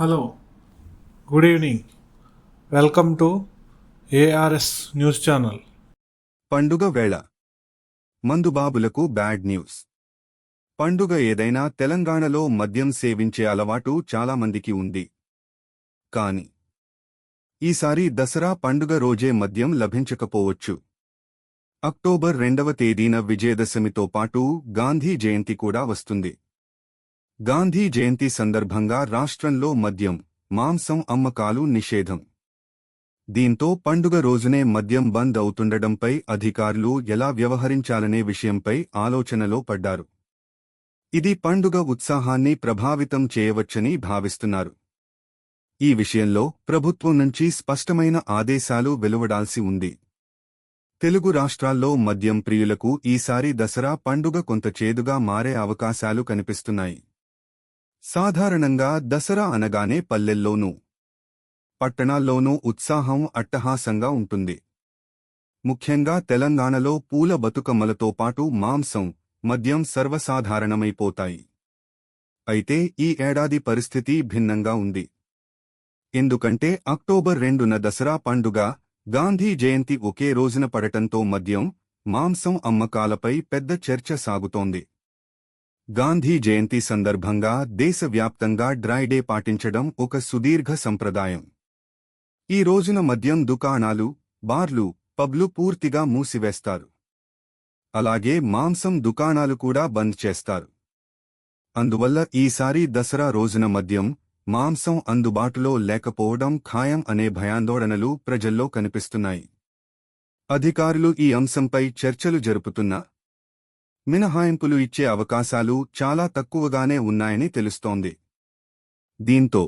Hello good evening. Welcome to ARS news channel. పండుగ వేళ. మందుబాబులకు బ్యాడ్ న్యూస్. పండుగ ఏదైనా తెలంగాణలో మద్యం సేవించే అలవాటు చాలామందికి ఉంది. కాని ఈసారి దసరా పండుగ రోజే మద్యం లభించకపోవచ్చు. అక్టోబర్ రెండవ తేదీన విజయదశమితో పాటు గాంధీ జయంతి కూడా వస్తుంది. గాంధీ జయంతి సందర్భంగా రాష్ట్రంలో మద్యం మాంసం అమ్మకాలు నిషేధం. దీంతో పండుగ రోజునే మద్యం బంద్ అవుతుండడంపై అధికారులు ఎలా వ్యవహరించాలనే విషయంపై ఆలోచనలో పడ్డారు. ఇది పండుగ ఉత్సాహాన్ని ప్రభావితం చేయవచ్చని భావిస్తున్నారు. ఈ విషయంలో ప్రభుత్వం నుంచి స్పష్టమైన ఆదేశాలు వెలువడాల్సి ఉంది. తెలుగు రాష్ట్రాల్లో మద్యం ప్రియులకు ఈసారి దసరా పండుగ కొంత చేదుగా మారే అవకాశాలు కనిపిస్తున్నాయి. సాధారణంగా దసరా అనగానే పల్లెల్లోనూ పట్టణాల్లోనూ ఉత్సాహం అట్టహాసంగా ఉంటుంది. ముఖ్యంగా తెలంగాణలో పూల బతుకమ్మలతో పాటు మాంసం మద్యం సర్వసాధారణమైపోతాయి. అయితే ఈ ఏడాది పరిస్థితి భిన్నంగా ఉంది. ఎందుకంటే అక్టోబర్ రెండున దసరా పండుగ గాంధీ జయంతి ఒకే రోజున పడటంతో మద్యం మాంసం అమ్మకాలపై పెద్ద చర్చ సాగుతోంది. గాంధీ జయంతి సందర్భంగా దేశవ్యాప్తంగా డ్రైడే పాటించడం ఒక సుదీర్ఘ సంప్రదాయం. ఈ రోజున మద్యం దుకాణాలు బార్లు పబ్లు పూర్తిగా మూసివేస్తారు. అలాగే మాంసం దుకాణాలు కూడా బంద్ చేస్తారు. అందువల్ల ఈసారి దసరా రోజున మద్యం మాంసం అందుబాటులో లేకపోవడం ఖాయం అనే భయాందోళనలు ప్రజల్లో కనిపిస్తున్నాయి. అధికారులు ఈ అంశంపై చర్చలు జరుపుతున్నా మినహాయింపులు ఇచ్చే అవకాశాలు చాలా తక్కువగానే ఉన్నాయని తెలుస్తోంది. దీంతో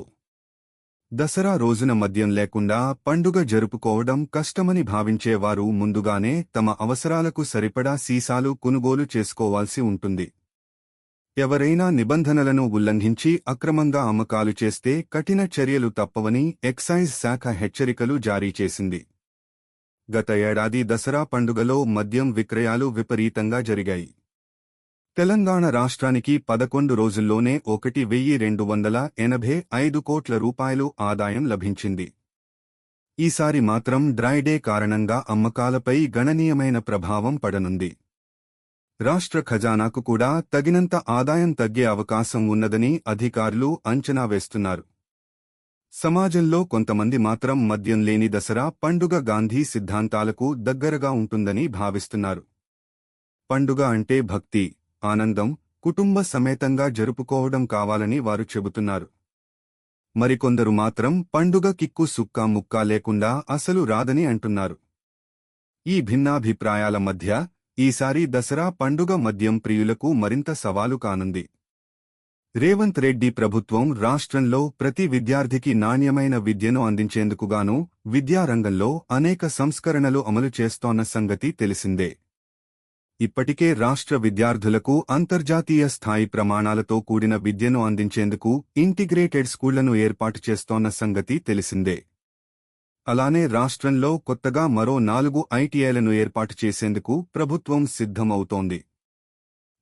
దసరా రోజున మద్యం లేకుండా పండుగ జరుపుకోవడం కష్టమని భావించేవారు ముందుగానే తమ అవసరాలకు సరిపడా సీసాలు కొనుగోలు చేసుకోవాల్సి ఉంటుంది. ఎవరైనా నిబంధనలను ఉల్లంఘించి అక్రమంగా అమ్మకాలు చేస్తే కఠిన చర్యలు తప్పవని ఎక్సైజ్ శాఖ హెచ్చరికలు జారీ చేసింది. గత ఏడాది దసరా పండుగలో మద్యం విక్రయాలు విపరీతంగా జరిగాయి. తెలంగాణ రాష్ట్రానికి పదకొండు రోజుల్లోనే ఒకటి వెయ్యి రెండు వందల ఎనభై ఐదు కోట్ల రూపాయలు ఆదాయం లభించింది. ఈసారి మాత్రం డ్రైడే కారణంగా అమ్మకాలపై గణనీయమైన ప్రభావం పడనుంది. రాష్ట్ర ఖజానాకు కూడా తగినంత ఆదాయం తగ్గే అవకాశం ఉన్నదని అధికారులు అంచనా వేస్తున్నారు. సమాజంలో కొంతమంది మాత్రం మద్యం లేని దసరా పండుగ గాంధీ సిద్ధాంతాలకు దగ్గరగా ఉంటుందని భావిస్తున్నారు. పండుగ అంటే భక్తి. ఆనందం కుటుంబ సమేతంగా జరుపుకోవడం కావాలని వారు చెబుతున్నారు. మరికొందరు మాత్రం పండుగ కిక్కు సుక్కా ముక్కా లేకుండా అసలు రాదని అంటున్నారు. ఈ భిన్నాభిప్రాయాల మధ్య ఈసారి దసరా పండుగ మద్యం ప్రియులకు మరింత సవాలు కానుంది. రేవంత్ రెడ్డి ప్రభుత్వం రాష్ట్రంలో ప్రతి విద్యార్థికి నాణ్యమైన విద్యను అందించేందుకుగాను విద్యారంగంలో అనేక సంస్కరణలు అమలు చేస్తోన్న సంగతి తెలిసిందే. ఇప్పటికే రాష్ట్ర విద్యార్థులకు అంతర్జాతీయ స్థాయి ప్రమాణాలతో కూడిన విద్యను అందించేందుకు ఇంటిగ్రేటెడ్ స్కూళ్ళను ఏర్పాటు చేస్తోన్న సంగతి తెలిసిందే. అలానే రాష్ట్రంలో కొత్తగా మరో నాలుగు ఐటీఐలను ఏర్పాటు చేసేందుకు ప్రభుత్వం సిద్ధమవుతోంది.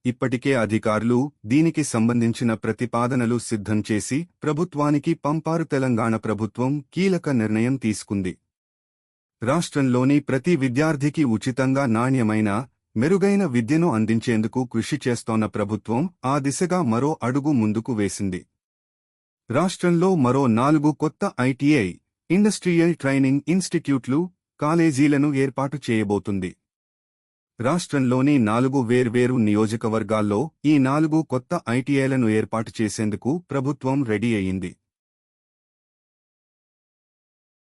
ఇప్పటికే అధికారులు దీనికి సంబంధించిన ప్రతిపాదనలు సిద్ధం చేసి ప్రభుత్వానికి పంపారు తెలంగాణ ప్రభుత్వం కీలక నిర్ణయం తీసుకుంది. రాష్ట్రంలోని ప్రతి విద్యార్థికి ఉచితంగా నాణ్యమైన మెరుగైన విద్యను అందించేందుకు కృషి చేస్తోన్న ప్రభుత్వం ఆ దిశగా మరో అడుగు ముందుకు వేసింది. రాష్ట్రంలో మరో నాలుగు కొత్త ఐటీఐ ఇండస్ట్రియల్ ట్రైనింగ్ ఇన్స్టిట్యూట్లు కాలేజీలను ఏర్పాటు చేయబోతుంది. రాష్ట్రంలోని నాలుగు వేర్వేరు నియోజకవర్గాల్లో ఈ నాలుగు కొత్త ఐటీఐలను ఏర్పాటు చేసేందుకు ప్రభుత్వం రెడీ అయింది